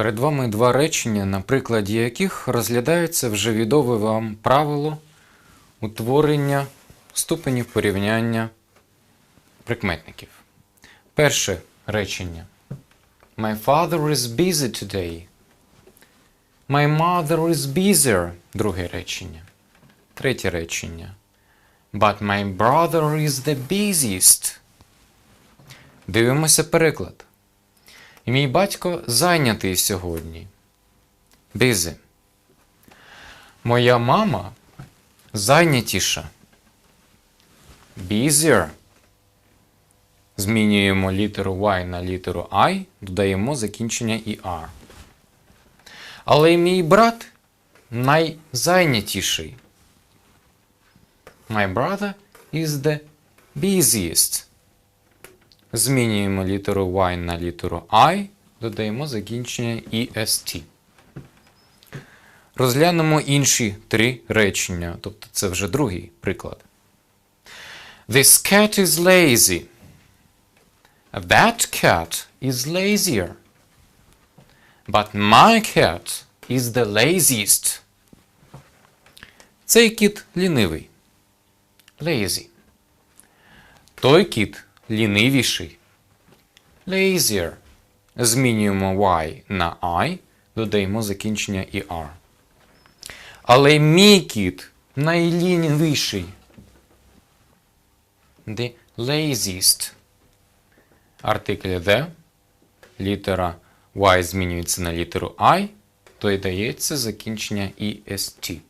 Перед вами два речення, на прикладі яких розглядається вже відоме вам правило утворення ступенів порівняння прикметників. Перше речення. My father is busy today. My mother is busier. Друге речення. Третє речення. But my brother is the busiest. Дивимося переклад. Мій батько зайнятий сьогодні. Busy. Моя мама зайнятіша. Busier. Змінюємо літеру Y на літеру I, додаємо закінчення ER. Але мій брат найзайнятіший. My brother is the busiest. Змінюємо літеру Y на літеру I, додаємо закінчення EST. Розглянемо інші три речення, тобто це вже другий приклад. This cat is lazy. That cat is lazier. But my cat is the laziest. Цей кіт лінивий. Lazy. Той кіт лінивіший. Lazier. Змінюємо Y на I, додаємо закінчення ER. Але мій кіт найлінивіший. The laziest. Артикль the. Літера Y змінюється на літеру I, додається закінчення EST.